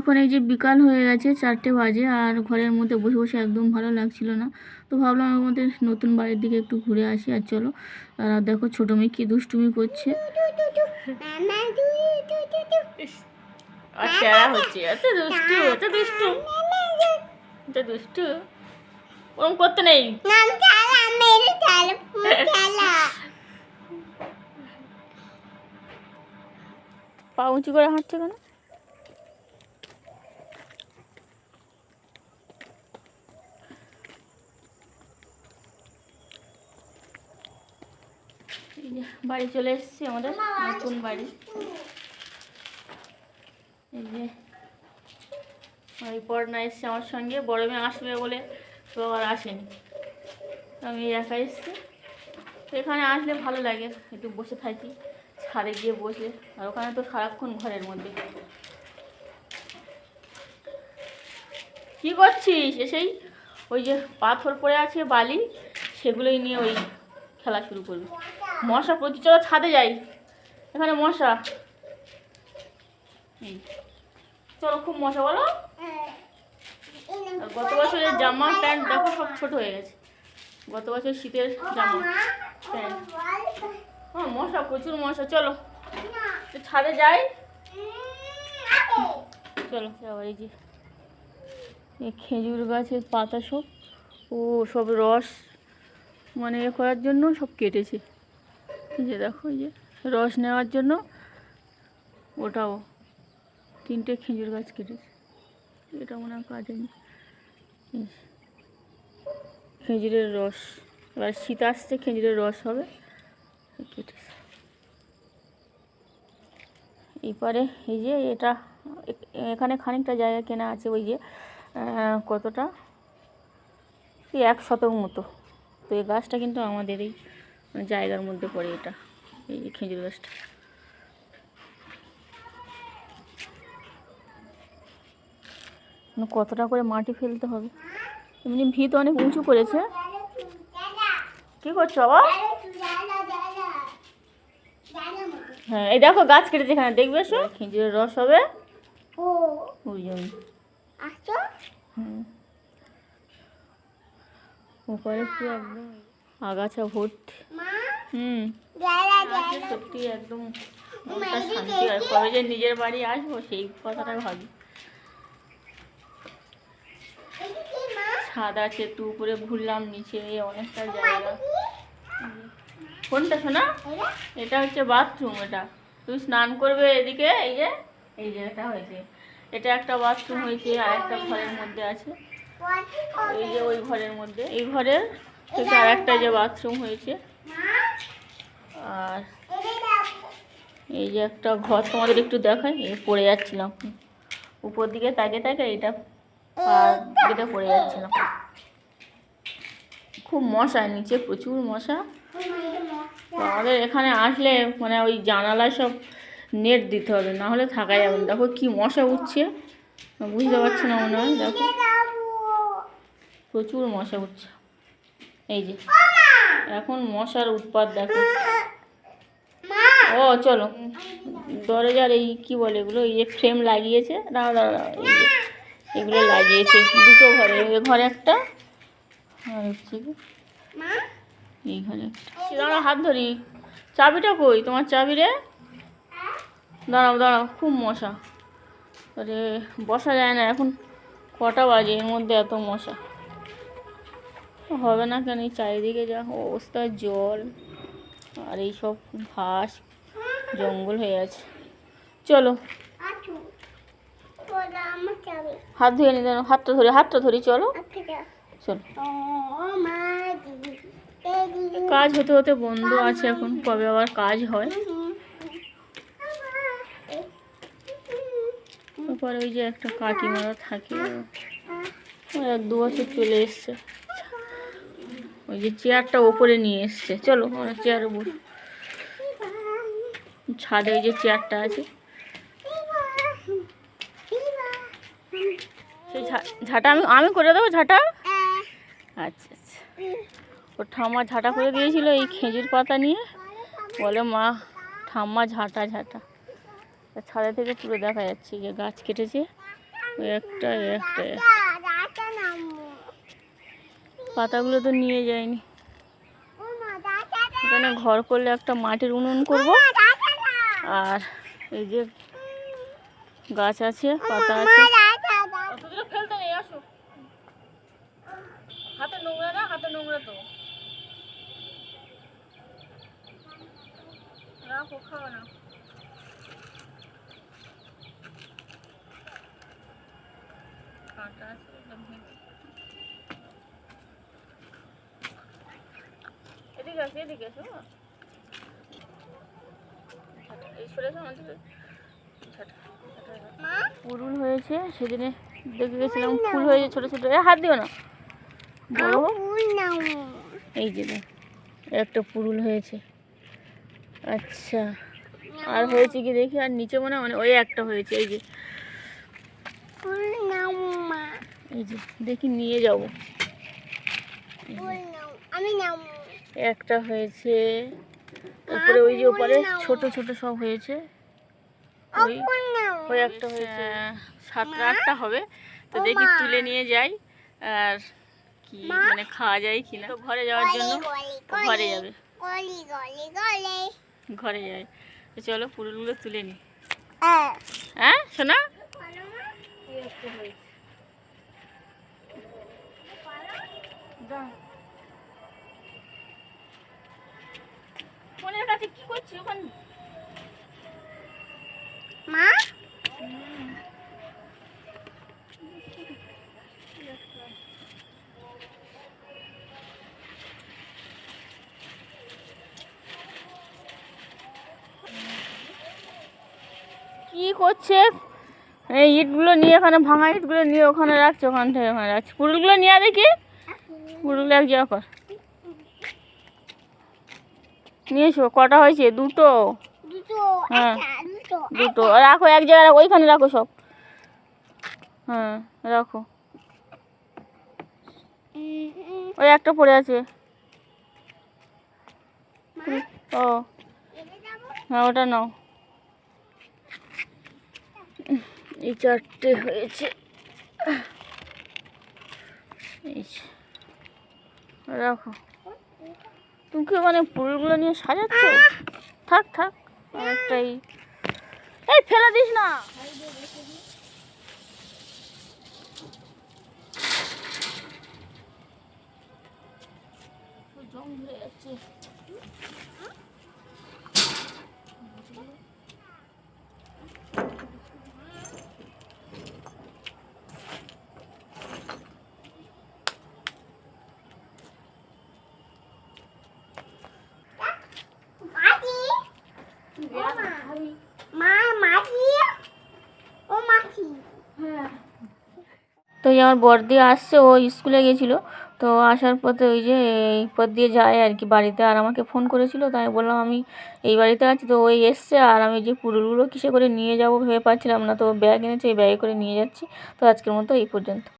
এখন এই যে বিকাল হয়ে গেছে চারটে বাজে আর ঘরের মধ্যে বসে বসে একদম ভালো লাগছিল না। তো ভাবলাম আমাদের নতুন বাড়ির দিকে একটু ঘুরে আসি আর চলো। আর দেখো ছোটো মেয়ে কী দুষ্টুমি করছে। হচ্ছে? এত দুষ্টু এত দুষ্টু। এত দুষ্টু। ওরম করতে নেই। পা উঁচু করে হাঁটছে কেন? বাড়ি চলে এসেছি, আমাদের নতুন বাড়ি। এই যে পড়না এসছে আমার সঙ্গে, বড় মেয়ে আসবে বলে তো আর আসেনি। আমি একা এসেছি। এখানে আসলে ভালো লাগে, একটু বসে থাকি, ছাদে গিয়ে বসে। আর ওখানে তো সারাক্ষণ ঘরের মধ্যে। কি করছিস? এসেই ওই যে পাথর পড়ে আছে, বালি, সেগুলোই নিয়ে ওই খেলা শুরু করবি। মশা প্রচুর, চলো ছাদে যাই। এখানে মশা। চলো খুব মশা, বলো। গত বছরের জামা প্যান্ট দেখো, সব ছোট হয়ে গেছে। গত বছর শীতের জামা প্যান্ট। হ্যাঁ মশা, প্রচুর মশা, চলো। ছাদে যাই। চলো, আবার এই যে খেজুর গাছের পাতা সব। ও, সব রস। মানে করার জন্য সব কেটেছে। যে দেখো যে রস নেওয়ার জন্য ওটাও তিনটে খেজুর গাছ কেটেছে। এটা মনে হয় এই খেজুরের রস, এবার শীত আসছে, খেজুরের রস হবে কেটেছে। এবারে এই যে এটা এখানে খানিকটা জায়গা কেনা আছে, ওই যে কতটা? এক শতক মতো। তো এই গাছটা কিন্তু আমাদের এই মানে জায়গার মধ্যে পড়ে এটা এই যে খেজুর গাছটা। মানে কতটা করে মাটি ফেলতে হবে? এমনি ভিত অনেক উঁচু করেছে। কি করছ আবার হ্যাঁ এই দেখো গাছ কেটেছে এখানে দেখবে এসো? খেজুরের রস হবে। ওই জন্য উপরে কি একদম আগাছা ভর্তি হুম। সত্যি একদম মনটা শান্তি হয়। কবে যে নিজের বাড়ি আসব সেই কথাটা ভাবি। ছাদ আছে একটু উপরে ঘুরলাম নিচে অনেকটা জায়গা। কোনটা শোনা? এটা? হচ্ছে বাথরুম এটা। তুই স্নান করবে এদিকে এই যে এই যে এটা হয়েছে। এটা একটা বাথরুম হয়েছে আর একটা ঘরের মধ্যে আছে। এই যে ওই ঘরের মধ্যে। এই ঘরের থেকে আর একটা যে বাথরুম হয়েছে। আর এই যে একটা ঘর তোমাদের একটু দেখাই। এই পড়ে যাচ্ছিলাম। উপর দিকে তাকে তাকে এটা দিকে পড়ে যাচ্ছিলাম। খুব মশা নিচে প্রচুর মশা। আমাদের এখানে আসলে মানে ওই জানালায় সব নেট দিতে হবে না হলে থাকা যাবে না। দেখো কি মশা উঠছে। বুঝতে পারছি না মনে হয়? দেখো। প্রচুর মশা উঠছে। এই যে। এখন মশার উৎপাত দেখো। ও চলো। দরজার এই কি বলে এগুলো? এই যে ফ্রেম লাগিয়েছে। দাঁড়া দাঁড়া এই যে এগুলো লাগিয়েছে। দুটো ঘরে এই ঘরে একটা। আর হচ্ছে এই ঘরে একটা। দাঁড়া হাত ধরি। চাবিটা কই? তোমার চাবি রে? দাঁড়াও দাঁড়াও। খুব মশা। আরে বসা যায় না। এখন কটা বাজে? এর মধ্যে এত মশা। হবে না কেন? এই চারিদিকে যা অবস্থা জল আর এই সব ঘাস জঙ্গল হয়ে আছে। চলো। হাত ধুয়ে নিতে হাতটা ধরে হাতটা ধরি চলো। চলো। কাজ হতে হতে বন্ধ আছে এখন কবে আবার কাজ হয়? তারপরে ওই যে একটা কাকিমারা থাকে। এক দু বছর চলে এসছে। ওই যে চেয়ারটা ওপরে নিয়ে এসছে। চলো, আমরা চেয়ারে বসি। ছাদে ওই যে চেয়ারটা আছে। সেই ঝাঁটা আমি আমি করে দেবো ঝাঁটা? আচ্ছা আচ্ছা। ওর ঠাম্মা ঝাঁটা করে দিয়েছিল এই খেজুর পাতা নিয়ে। বলে, মা, ঠাম্মা ঝাঁটা ঝাঁটা। ছাদে থেকে পুরো দেখা যাচ্ছে যে গাছ কেটেছে। ওই একটা একটা একটা। পাতাগুলো তো নিয়ে যায়নি। এখানে ঘর করলে একটা মাটির উনুন করব। আর এই যে গাছ আছে পাতা আছে। হাতে নোংরা না হাতে নোংরা তো। রাখো খাও না। কাঁটা আছে একদম এদিকে এসো। হয়েছে সেদিনে দেখে গেছিলাম ফুল হয়েছে ছোট ছোট। এ হাত দিও না। বড় এই যে একটা পুরুল হয়েছে। আচ্ছা আর হয়েছে কি দেখি? আর নিচে মনে হয় ওই একটা হয়েছে এই যে। এই যে দেখি নিয়ে যাব। আমি নাম একটা হয়েছে। তারপরে ওই যে ওপরে ছোট ছোট সব হয়েছে। ওই ওই একটা হয়েছে। সাতটা আটটা হবে। তো দেখি তুলে নিয়ে যাই। আর কি মানে খাওয়া যায় কিনা তো ঘরে যাওয়ার জন্য ঘরে যাবে। গলি গলি গলি ঘরে তো চলো পুরুলগুলো তুলে নি। হ্যাঁ। শোনা ফোনের কাছে কি করছি ওখানে মা? কি করছে? এই ইটগুলো নিয়ে এখানে ভাঙা ইটগুলো নিয়ে ওখানে রাখছে ওখান থেকে ওখানে রাখছে। পুরুলগুলো নিয়ে দেখি। পুরুল এক জায়গা কর। নিয়ে এসো কটা হয়েছে? দুটো। দুটো হ্যাঁ। দুটো রাখো এক জায়গায় রাখো ওইখানে রাখো সব। হ্যাঁ রাখো। ওই একটা পড়ে আছে। ও। হ্যাঁ ওটা নাও। এই চারটে হয়েছে। এই রাখো। তুমি মানে পুরুলগুলো নিয়ে সাজাচ্ছ? থাক থাক অনেকটাই এই ফেলে দিস না। জং ধরে যাচ্ছে মাটি মা মাটি ও মাটি তো এই আমার বর্দি আসছে, ও স্কুলে গেছিল। তো আসার পথে ওই যে এই পথ দিয়ে যায় আর কি বাড়িতে। আর আমাকে ফোন করেছিল, তাই বললাম, আমি এই বাড়িতে আছি। তো ওই এসছে, আর আমি যে পুরুলগুলো কিসে করে নিয়ে যাব ভেবে পাচ্ছিলাম না। তো ব্যাগ এনেছে, এই ব্যাগে করে নিয়ে যাচ্ছি। তো আজকের মতো এই পর্যন্ত।